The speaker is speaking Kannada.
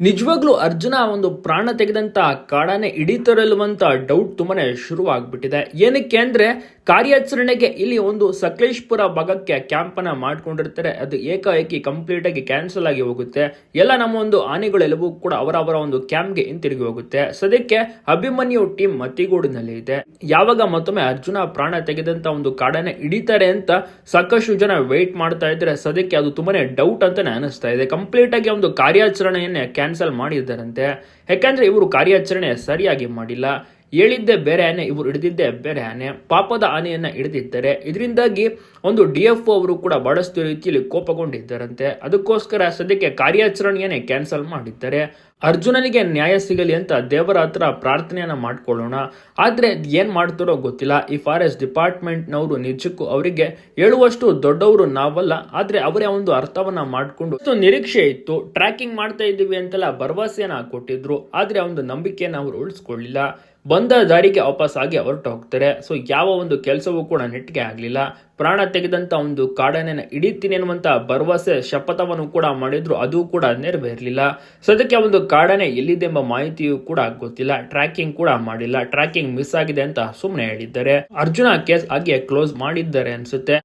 ನಿಜವಾಗ್ಲೂ ಅರ್ಜುನ ಒಂದು ಪ್ರಾಣ ತೆಗೆದಂತ ಕಾಡಾನೆ ಹಿಡಿತಾರಲ್ವಂತ ಡೌಟ್ ತುಂಬಾನೇ ಶುರುವಾಗ್ಬಿಟ್ಟಿದೆ. ಏನಕ್ಕೆ ಅಂದ್ರೆ, ಕಾರ್ಯಾಚರಣೆಗೆ ಇಲ್ಲಿ ಒಂದು ಸಕಲೇಶ್ಪುರ ಭಾಗಕ್ಕೆ ಕ್ಯಾಂಪ್ ಅನ್ನ ಮಾಡ್ಕೊಂಡಿರ್ತಾರೆ. ಅದು ಏಕಾಏಕಿ ಕಂಪ್ಲೀಟ್ ಆಗಿ ಕ್ಯಾನ್ಸಲ್ ಆಗಿ ಹೋಗುತ್ತೆ. ಎಲ್ಲ ನಮ್ಮ ಒಂದು ಆನೆಗಳೆಲ್ಲವೂ ಕೂಡ ಅವರವರ ಒಂದು ಕ್ಯಾಂಪ್ಗೆ ಹಿಂತಿರುಗಿ ಹೋಗುತ್ತೆ. ಸದ್ಯಕ್ಕೆ ಅಭಿಮನ್ಯು ಟೀಮ್ ಮತ್ತಿಗೂಡಿನಲ್ಲಿ ಇದೆ. ಯಾವಾಗ ಮತ್ತೊಮ್ಮೆ ಅರ್ಜುನ ಪ್ರಾಣ ತೆಗೆದಂತ ಒಂದು ಕಾಡಾನೆ ಹಿಡಿತಾರೆ ಅಂತ ಸಾಕಷ್ಟು ಜನ ವೇಟ್ ಮಾಡ್ತಾ ಇದ್ರೆ ಸದ್ಯಕ್ಕೆ ಅದು ತುಂಬಾನೇ ಡೌಟ್ ಅಂತಾನೆ ಅನಿಸ್ತಾ ಇದೆ. ಕಂಪ್ಲೀಟ್ ಆಗಿ ಒಂದು ಕಾರ್ಯಾಚರಣೆಯನ್ನೇ ಕ್ಯಾನ್ಸಲ್ ಮಾಡಿದ್ದಾರಂತೆ. ಯಾಕಂದ್ರೆ ಇವರು ಕಾರ್ಯಾಚರಣೆ ಸರಿಯಾಗಿ ಮಾಡಿಲ್ಲ. ಹೇಳಿದ್ದೆ ಬೇರೆ ಆನೆ, ಇವರು ಹಿಡಿದಿದ್ದೆ ಬೇರೆ ಆನೆ. ಪಾಪದ ಆನೆಯನ್ನ ಹಿಡಿದಿದ್ದಾರೆ. ಇದರಿಂದಾಗಿ ಒಂದು ಡಿ ಎಫ್ ಅವರು ಕೂಡ ಬಹಳಷ್ಟು ರೀತಿಯಲ್ಲಿ ಕೋಪಗೊಂಡಿದ್ದಾರಂತೆ. ಅದಕ್ಕೋಸ್ಕರ ಸದ್ಯಕ್ಕೆ ಕಾರ್ಯಾಚರಣೆಯನ್ನೇ ಕ್ಯಾನ್ಸಲ್ ಮಾಡಿದ್ದಾರೆ. ಅರ್ಜುನನಿಗೆ ನ್ಯಾಯ ಸಿಗಲಿ ಅಂತ ದೇವರ ಹತ್ರ ಪ್ರಾರ್ಥನೆಯನ್ನ ಮಾಡ್ಕೊಳ್ಳೋಣ. ಆದ್ರೆ ಏನು ಮಾಡ್ತಾರೋ ಗೊತ್ತಿಲ್ಲ. ಈ ಫಾರೆಸ್ಟ್ ಡಿಪಾರ್ಟ್ಮೆಂಟ್ನವರು ನಿಜಕ್ಕೂ ಅವರಿಗೆ ಹೇಳುವಷ್ಟು ದೊಡ್ಡವರು ನಾವಲ್ಲ. ಆದ್ರೆ ಅವರೇ ಒಂದು ಅರ್ಥವನ್ನ ಮಾಡಿಕೊಂಡು ನಿರೀಕ್ಷೆ ಇತ್ತು. ಟ್ರ್ಯಾಕಿಂಗ್ ಮಾಡ್ತಾ ಇದ್ದೀವಿ ಅಂತೆಲ್ಲ ಭರವಸೆಯನ್ನ ಕೊಟ್ಟಿದ್ರು. ಆದ್ರೆ ಒಂದು ನಂಬಿಕೆಯನ್ನ ಅವರು ಉಳಿಸ್ಕೊಳ್ಳಿಲ್ಲ. ಬಂದ ದಾರಿಗೆ ವಾಪಸ್ ಆಗಿ ಹೊರಟು ಹೋಗ್ತಾರೆ ಸೊ ಯಾವ ಒಂದು ಕೆಲಸವೂ ಕೂಡ ನೆಟ್ಟಿಗೆ ಆಗಲಿಲ್ಲ. ಪ್ರಾಣ ತೆಗೆದಂತ ಒಂದು ಕಾಡನೆಯನ್ನು ಹಿಡಿತೀನಿ ಅನ್ನುವಂತ ಭರವಸೆ ಶಪಥವನ್ನು ಕೂಡ ಮಾಡಿದ್ರು. ಅದು ಕೂಡ ನೆರವೇರಲಿಲ್ಲ. ಸದ್ಯಕ್ಕೆ ಒಂದು ಕಾಡನೆ ಎಲ್ಲಿದೆ ಎಂಬ ಮಾಹಿತಿಯೂ ಕೂಡ ಗೊತ್ತಿಲ್ಲ. ಟ್ರ್ಯಾಕಿಂಗ್ ಕೂಡ ಮಾಡಿಲ್ಲ. ಟ್ರ್ಯಾಕಿಂಗ್ ಮಿಸ್ ಆಗಿದೆ ಅಂತ ಸುಮ್ಮನೆ ಹೇಳಿದ್ದಾರೆ. ಅರ್ಜುನ ಕೇಸ್ ಹಾಗೆ ಕ್ಲೋಸ್ ಮಾಡಿದ್ದಾರೆ ಅನ್ಸುತ್ತೆ.